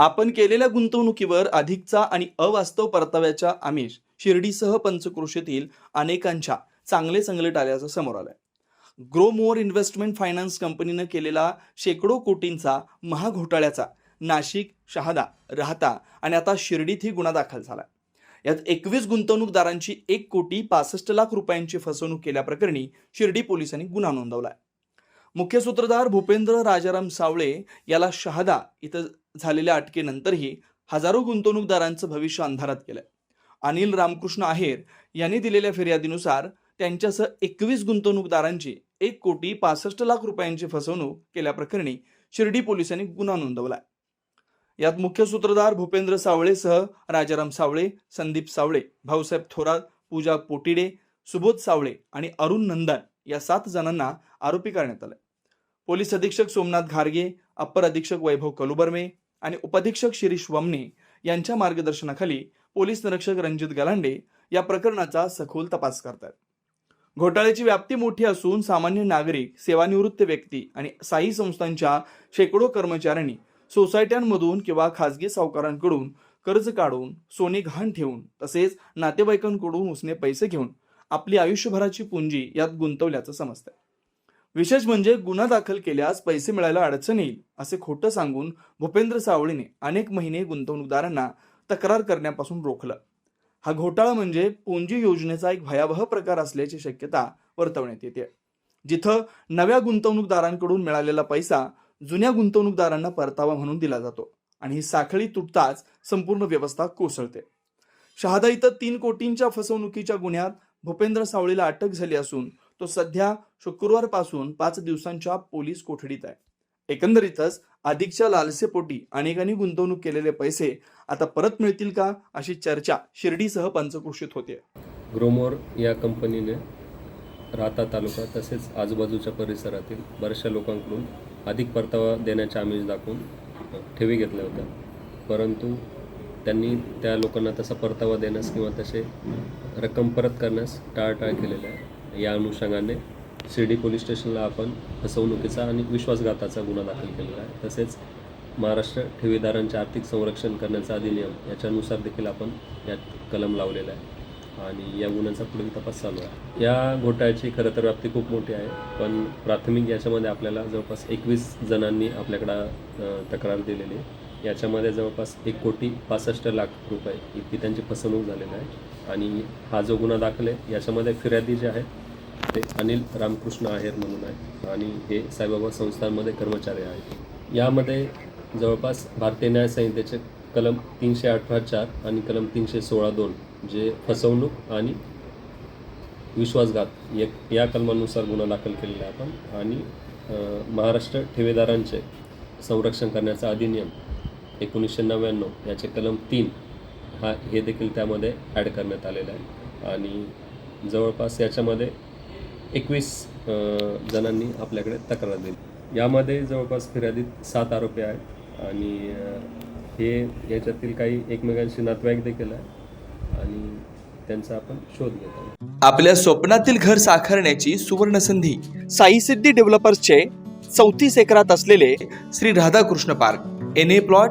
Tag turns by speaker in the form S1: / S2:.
S1: आपण केलेल्या गुंतवणुकीवर अधिकचा आणि अवास्तव परताव्याच्या आमिष शिर्डीसह पंचक्रोशीतील अनेकांच्या चांगले चांगले आल्याचं समोर आलंय. ग्रो मोअर इन्व्हेस्टमेंट फायनान्स कंपनीनं केलेला शेकडो कोटींचा महाघोटाळ्याचा नाशिक शहादा राहता आणि आता शिर्डीतही गुन्हा दाखल झाला यात एकवीस गुंतवणूकदारांची एक कोटी पासष्ट लाख रुपयांची फसवणूक केल्याप्रकरणी शिर्डी पोलिसांनी गुन्हा नोंदवलाय. मुख्य सूत्रधार भूपेंद्र राजाराम सावळे याला शहादा इथं झालेल्या अटकेनंतरही हजारो गुंतवणूकदारांचं भविष्य अंधारात केलंय. अनिल रामकृष्ण आहेर यांनी दिलेल्या फिर्यादीनुसार त्यांच्यासह एकवीस गुंतवणूकदारांची एक कोटी पासष्ट लाख रुपयांची फसवणूक केल्याप्रकरणी शिर्डी पोलिसांनी गुन्हा नोंदवलाय. यात मुख्य सूत्रधार भूपेंद्र सावळेसह राजाराम सावळे संदीप सावळे भाऊसाहेब थोरात पूजा पोटिडे सुबोध सावळे आणि अरुण नंदन या सात जणांना आरोपी करण्यात आलं पोलीस अधीक्षक सोमनाथ घारगे अप्पर अधीक्षक वैभव कलुबर्मे आणि उपाधीक्षक शिरीष वमने यांच्या मार्गदर्शनाखाली पोलीस निरीक्षक रणजित गलांडे या प्रकरणाचा सखोल तपास करतात घोटाळ्याची व्याप्ती मोठी असून सामान्य नागरिक सेवानिवृत्त व्यक्ती आणि साई संस्थांच्या शेकडो कर्मचाऱ्यांनी सोसायट्यांमधून किंवा खासगी सावकारांकडून कर्ज काढून सोने गहाण ठेवून तसेच नातेवाईकांकडून उसने पैसे घेऊन आपली आयुष्यभराची पुंजी यात गुंतवल्याचं समजतंय. विशेष म्हणजे गुन्हा दाखल केल्यास पैसे मिळायला अडचण येईल असे खोटं सांगून भूपेंद्र सावळीने अनेक महिने गुंतवणूकदारांना तक्रार करण्यापासून रोखलं. हा घोटाळा म्हणजे पुंजी योजनेचा एक भयावह प्रकार असल्याची शक्यता वर्तवण्यात येते. जिथं नव्या गुंतवणूकदारांकडून मिळालेला पैसा जुन्या गुंतवणूकदारांना परतावा म्हणून दिला जातो आणि ही साखळी तुटताच संपूर्ण व्यवस्था कोसळते. शहादा इथं तीन कोटींच्या फसवणुकीच्या गुन्ह्यात भूपेंद्र सावळीला अटक झाली असून तो सध्या शुक्रवारपासून पाच दिवसांच्या पोलीस कोठडीत आहे. एकंदरीतच अधिकच्या लालसेपोटी अनेकांनी गुंतवणूक केलेले पैसे आता परत मिळतील का अशी चर्चा शिर्डीसह पंचकृषीत होते.
S2: ग्रोमोर या कंपनीने राहता तालुका तसेच आजूबाजूच्या परिसरातील बऱ्याचशा लोकांकडून अधिक परतावा देण्याचे आमिष दाखवून ठेवी घेतल्या होत्या परंतु त्यांनी त्या लोकांना तसा परतावा देण्यास किंवा तसे रक्कम परत करण्यास टाळटाळ केलेलं आहे. या अनुषंगाने शिर्डी पोलीस स्टेशनला आपण फसवणुकीचा आणि विश्वासघाताचा गुन्हा दाखल केलेला आहे. तसेच महाराष्ट्र ठेवीदारांचे आर्थिक संरक्षण करण्याचा अधिनियम याच्यानुसार देखील आपण यात कलम लावलेला आहे. आणि या गुन्ह्याचा पुढील तपास चालू आहे. या घोटाळ्याची खरं तर व्याप्ती खूप मोठी आहे. पण प्राथमिक याच्यामध्ये आपल्याला जवळपास एकवीस जणांनी आपल्याकडं तक्रार दिलेली आहे. याच्यामध्ये जवळपास एक कोटी पासष्ट लाख रुपये इतकी त्यांची फसवणूक झालेली आहे. आणि हा जो गुन्हा दाखल आहे याच्यामध्ये फिर्यादी जे आहेत ते अनिल रामकृष्ण आहेर म्हणून आहे आणि हे साईबाबा संस्थांमध्ये कर्मचारी आहेत. यामध्ये जवळपास भारतीय न्याय संहितेचे कलम तीनशे अठरा चार आणि कलम तीनशे सोळा दोन जे फसवणूक आणि विश्वासघात या या कलमानुसार गुन्हा दाखल केलेला आहे आपण. आणि महाराष्ट्र ठेवेदारांचे संरक्षण करण्याचा अधिनियम एकोणीसशे नव्याण्णव याचे कलम तीन हा हे देखील त्यामध्ये ॲड करण्यात आलेलं आहे. आणि जवळपास याच्यामध्ये एकवीस जणांनी आपल्याकडे तक्रार दिली. यामध्ये जवळपास फिर्यादीत सात आरोपी आहेत आणि हे याच्यातील काही एकमेकांशी नातेवाईक देखील आहे आणि त्यांचा आपण शोध घेत आहोत.
S1: आपल्या स्वप्नातील घर साकारण्याची सुवर्ण संधी साई सिद्धी डेव्हलपर्सचे चौतीस एकरात असलेले Shri Radhakrishna park. N A plot